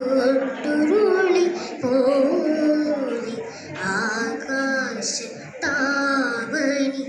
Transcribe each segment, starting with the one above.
ഒട്ടുരുളി പോലി ആകാശ താവണി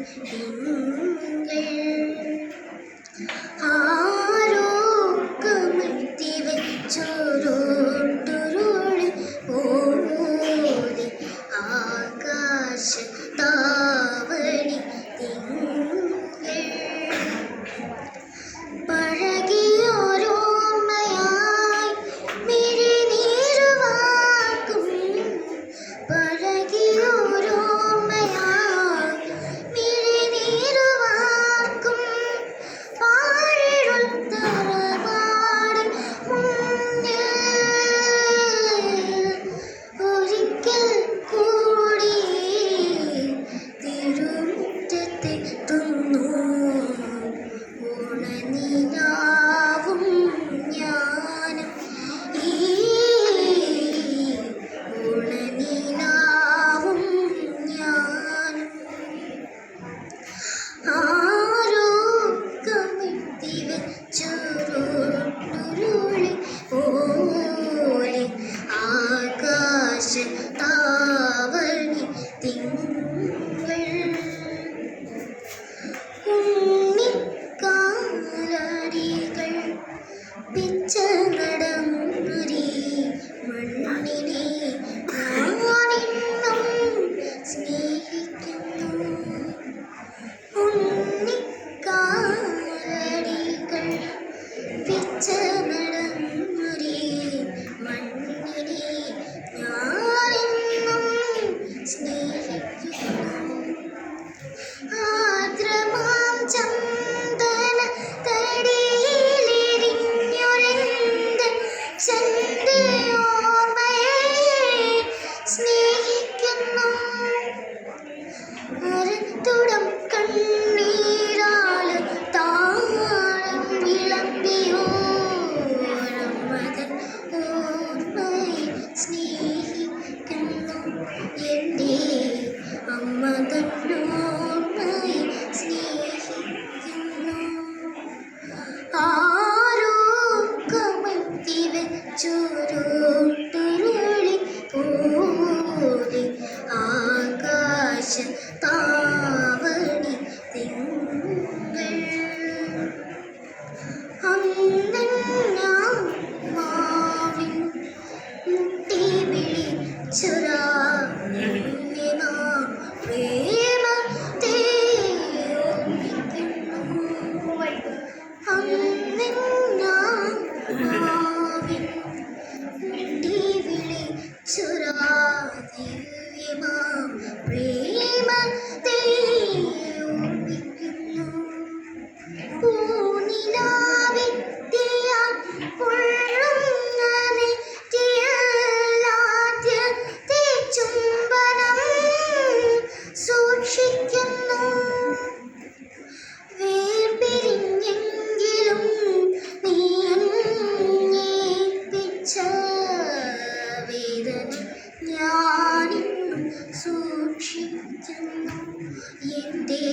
എന്റെ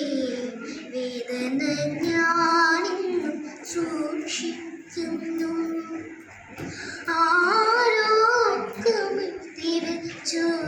വേദന സൂക്ഷിക്കുന്നു. ആരോഗ്യം തിരച്ചുരുട്ടുരു